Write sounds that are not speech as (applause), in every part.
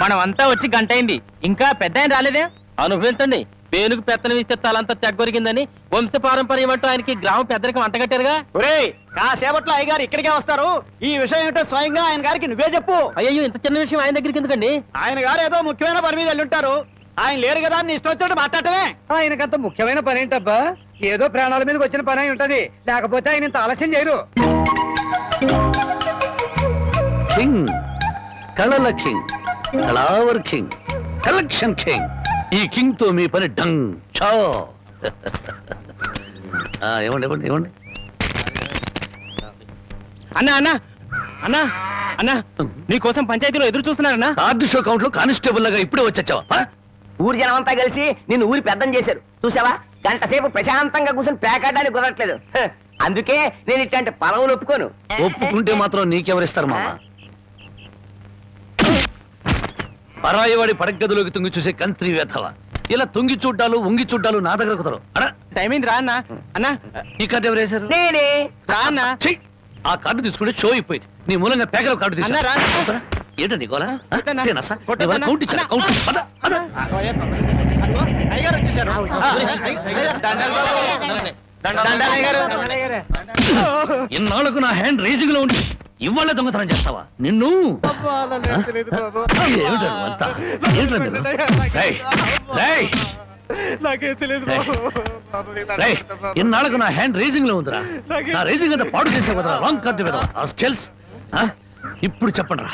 మనం అంతా వచ్చి గంట అయింది ఇంకా పెద్ద ఆయన రాలేదే అనుభవించండి పేనుకు పెత్తనం ఇస్తే తలంతా తెగ్గొరిగిందని వంశ పారంపర్యం అంటూ ఆయనకి గ్రామ పెద్దరికి అంటగట్టారుగా ఒరేయ్ కాసేపట్లో అయ్యగారు ఇక్కడికే వస్తారు. ఈ విషయం ఏంటో స్వయంగా ఆయన గారికి నువ్వే చెప్పు. అయ్యో ఇంత చిన్న విషయం ఆయన దగ్గరికి ఎందుకండి? ఆయన గారు ఏదో ముఖ్యమైన పని మీద వెళ్ళుంటారు ఆయన లేరు కదా అని ఇష్టం వచ్చినట్టు మాట్లాడటమే. ఆయనకంత ముఖ్యమైన పని ఏంటబ్బా? ఏదో ప్రాణాల మీదకి వచ్చిన పని అయి ఉంటది. లేకపోతే ఆయన ఇంత ఆలస్యం చేయరు. కింగ్ కళల కింగ్ కళావర్ కింగ్ కలెక్షన్ కింగ్ ఈ కింగ్తో మీ పని డంగ్ చో (laughs) ఆ, ఇవ్వండి ఇవ్వండి అన్నా అన్నా అన్నా అన్నా నీకోసం పంచాయతీలో ఎదురు చూస్తున్నారన్నా? కార్డు షో కౌంట్లో కానిస్టేబుల్ లాగా ఇప్పుడే వచ్చావా ఊరి జనం అంతా కలిసి నిన్ను ఊరి పెద్దం చేశారు. చూసావా గంట సేపు ప్రశాంతంగా కూర్చొని పేకాడడానికి కుదరట్లేదు. హ, అందుకే నేను ఇట్లాంటి పొలవులు ఒప్పుకోను. ఒప్పుకుంటే మాత్రం నీకెవరిస్తారు మామ? పరాయి వాడి పడగదిలోకి తుంగి చూసే కంత్రి వేధవ. ఇలా తుంగి చూడ్డాలు ఉంగి చూడ్డాలు నా దగ్గర కుదరవు. అడా? టైం అయింది రా అన్నా. అన్నా. ఈ కార్డు ఎవరు వేశారు? నేనే. రా అన్నా. ఛీ! ఆ కార్డు తీసుకుంటే షో అయిపోయింది. నీ మూలంగా పేకల కార్డు అన్న, రా. తీసుకురా అన్న. దండాలయ్య గారు ఇన్నాళ్ళకు నా హ్యాండ్ రేసింగ్లో ఉండి ఇవాళ దొంగతనం చేస్తావా? నిన్ను? ఇన్నాళ్ళకు నా హ్యాండ్ రేసింగ్లో ఉందిరా. నా రేసింగ్ అంతా పాడు చేసే కదా రాంగ్ కార్డు కదా ఆ స్కెల్స్ ఇప్పుడు చెప్పండి రా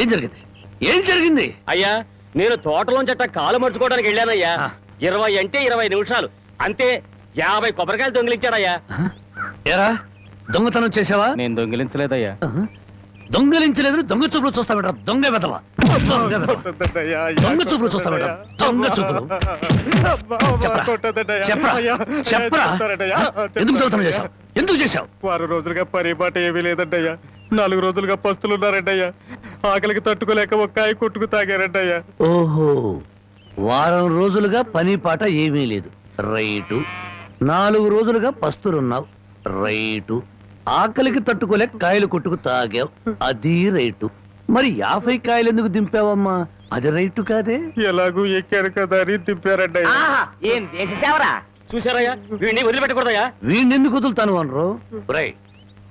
ఏం జరిగింది? ఏం జరిగింది? అయ్యా నేను తోటలోంచి అట్ట కాలు మర్చుకోవడానికి వెళ్ళానయ్యా. ఇరవై అంటే ఇరవై నిమిషాలు. అంతే యాభై కొబ్బరికాయలు దొంగిలించాడయ్యా? ఏరా దొంగతనం చేసావా నేను దొంగిలించలేదయ్యా. దొంగలించలేదు దొంగ చూపులు చూస్తా బిడ్డ దొంగ వెదవ దొంగ చూపులు చూస్తా బిడ్డ దొంగ చూపులు. చెప్పరా? చెప్పరా? చెప్పరా? ఎందుకు దొంగతనం చేశావు? ఎందుకు చేశావు? వారం రోజులుగా పరిపాట ఏమీ లేదంటయ్యా. నాలుగు రోజులుగా పస్తులున్నారంటయ్యా ఆకలికి తట్టుకోలేక ఒక్కాయ కొట్టుకు తాగారంటయ్యా. ఓహో వారం రోజులుగా పని పాట ఏమీ లేదు. రైటు నాలుగు రోజులుగా పస్తులున్నావు. రైటు ఆకలికి తట్టుకోలేక కాయలు కొట్టుకు తాగావు. అది రైటు. మరి యాభై కాయలు ఎందుకు దింపావమ్మా? అది రైటు కాదే? ఎలాగూ ఎక్కారు కదా అని దింపారంటయ్యా. ఆహా ఏం దేశ సేవరా? చూసారయ్యా వీడిని వదిలిపెట్టకూడదయ్యా. వదులుతాను అనరు? రై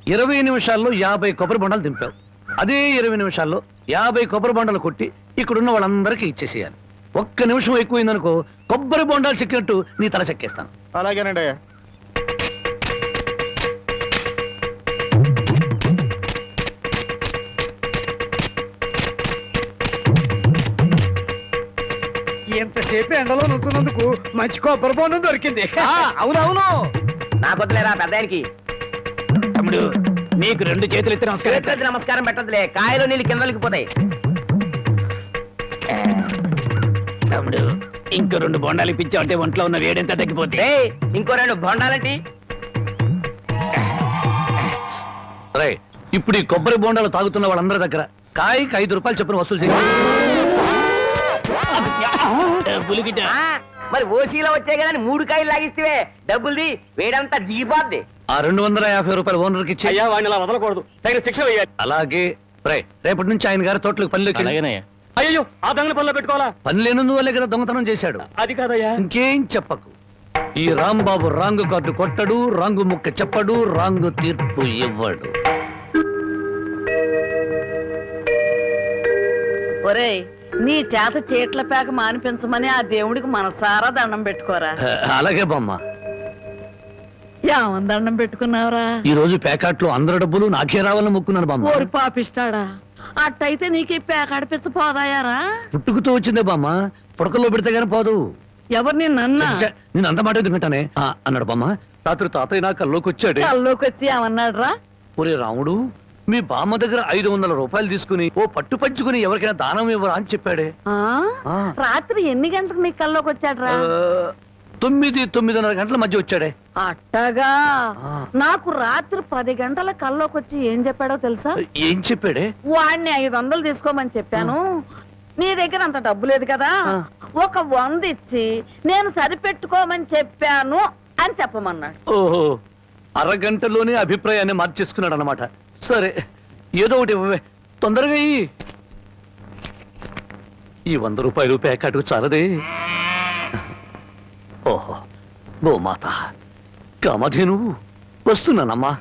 ఇరవై నిమిషాల్లో యాభై కొబ్బరి బొండాలు దింపావు. అదే ఇరవై నిమిషాల్లో యాభై కొబ్బరి బొండాలు కొట్టి ఇక్కడున్న వాళ్ళందరికీ ఇచ్చేసేయాలి. ఒక్క నిమిషం ఎక్కువైందనుకో కొబ్బరి బొండాలు చెక్కినట్టు నీ తల చెక్కేస్తాను. అలాగేనండి అయ్యా. ఎంతసేపు ఎండలో నుంచున్నందుకు మంచి కొబ్బరి బొండం దొరికింది. అవునవును నాకు వద్దులేరా పెద్ద ఆయనకి తమ్ముడు నీకు రెండు చేతులు ఎత్తి నమస్కారం. నమస్కారం పెట్టదులే కాయలు నీళ్ళు కిందలకి పోతాయి. తమ్ముడు ఇంకో రెండు బొండాలు ఇప్పించావు అంటే ఒంట్లో ఉన్న వేడెంత తగ్గిపోతే ఇంకో రెండు బొండాలంటి? రై ఇప్పుడు ఈ కొబ్బరి బొండాలు తాగుతున్న వాళ్ళందరి దగ్గర కాయకి ఐదు రూపాయలు చొప్పున వసూలు చేయాలి మరి ఓసీలో వచ్చాయి కదా మూడు కాయలు లాగిస్తే డబ్బుల్ది వేడంతా దిగిపోద్ది. ఆ రెండు వందల యాభై రూపాయలు ఓనర్కి ఇచ్చి అయ్యా వాడిని అలా వదలకూడదు. తగిన శిక్ష వేయాలి. అలాగే రై రేపటి నుంచి ఆయన గారి తోటలకు పనిలోకి వెళ్ళి అయ్యో ఆ దొంగల పనిలో పెట్టుకోవాలా? పని లేనందువల్లే కదా దొంగతనం చేశాడు. అది కాదయ్యా. ఇంకేం చెప్పకు. ఈ రాంబాబు రాంగు కార్డు కొట్టడు రాంగు ముక్క చెప్పడు రాంగు తీర్పు ఇవ్వడు. ఒరేయ్ నీ చేత చీట్ల పేక మానిపించమని ఆ దేవుడికి మనసారా దండం పెట్టుకోరా? అలాగే బామ్మ. ఏమని దండం పెట్టుకున్నావురా? ఈ రోజు ప్యాకెట్లో అందరి డబ్బులు నాకే రావాలని మొక్కున్నాను బామ్మ. ఓరి పాపిస్తాడా అట్టయితే నీకు ఈ పేక అడిపించ పోదాయారా? పుట్టుకుతో వచ్చిందే బామ్మ. పుడకల్లో పెడితే గానీ పోదు. ఎవరు నిన్న ఛ, నేను అంత మాట ఎందుకంటానే ఆ, అన్నాడు బామ్మ. రాత్రి తాతయ్య నా కల్లోకి వచ్చాడే కల్లోకి వచ్చి ఏమన్నాడు రా ఒరే రాముడు మీ బామ్మ దగ్గర ఐదు వందల రూపాయలు తీసుకుని ఓ పట్టు పంచుకుని ఎవరికైనా దానం ఇవ్వరా అని చెప్పాడే. ఆ. రాత్రి ఎన్ని గంటలకు నీ కల్లోకి వచ్చాడు రా తొమ్మిది తొమ్మిదిన్నర గంటల మధ్య వచ్చాడే. అట్టగా. నాకు రాత్రి పది గంటల కల్లోకి వచ్చి ఏం చెప్పాడో తెలుసా? ఏం చెప్పాడే? వాడిని ఐదు వందలు తీసుకోమని చెప్పాను. నీ దగ్గర అంత డబ్బు లేదు కదా. ఒక వంద ఇచ్చి నేను సరిపెట్టుకోమని చెప్పాను అని చెప్పమన్నాడు. ఓహో. అరగంటలోనే అభిప్రాయాన్ని మార్చేసుకున్నాడు అనమాట సరే ఏదో ఒకటి ఇవ్వవే. తొందరగా ఇయ్యి. ఈ వంద రూపాయలు ప్యాకెట్కు చాలదే. ఓహో గోమాత. కామధేను వస్తున్నానమ్మా.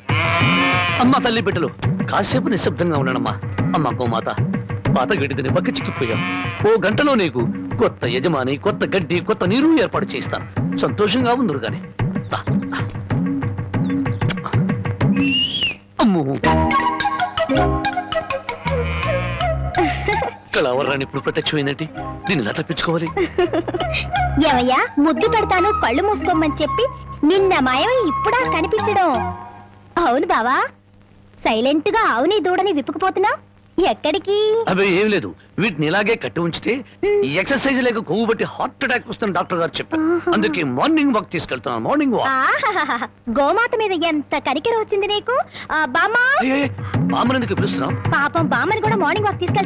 అమ్మ తల్లి బిడ్డలు కాసేపు నిశ్శబ్దంగా ఉన్నానమ్మా అమ్మ గోమాత పాత గడ్డిని బక్క చిక్కిపోయాం. ఓ గంటలో నీకు కొత్త యజమాని కొత్త గడ్డి కొత్త నీరు ఏర్పాటు చేస్తాను సంతోషంగా ఉందరు గాని. దా, కళావరాన్ని ఇప్పుడు ప్రత్యక్షమైందంటే? ఎలా తప్పించుకోవాలి? (laughs) ఏమయ్యా ముద్దు పెడతాను కళ్ళు మూసుకోమని చెప్పి నిన్న మాయమై ఇప్పుడా కనిపించడం? అవును బావా సైలెంట్గా అవుని దూడని విప్పుకుపోతున్నా? ఎక్కడికి? అవి ఏం లేదు. వీటిని ఇలాగే కట్టి ఉంచితే ఈ ఎక్సర్సైజ్ లేక కొవ్వు బట్టి హార్ట్ అటాక్ వస్తుంది డాక్టర్ గారు చెప్పారు. అందుకే మార్నింగ్ వాక్ తీసుకెళ్తున్నాను. Morning walk. ఆహాహాహా. గోమాత మీద ఎంత కనికెర వచ్చింది నీకు? ఆ, బామ్మా! బామ్మనందుకు పిలుస్తున్నాం పాపం బామ్మని కూడా మార్నింగ్ వాక్ తీసుకెళ్తా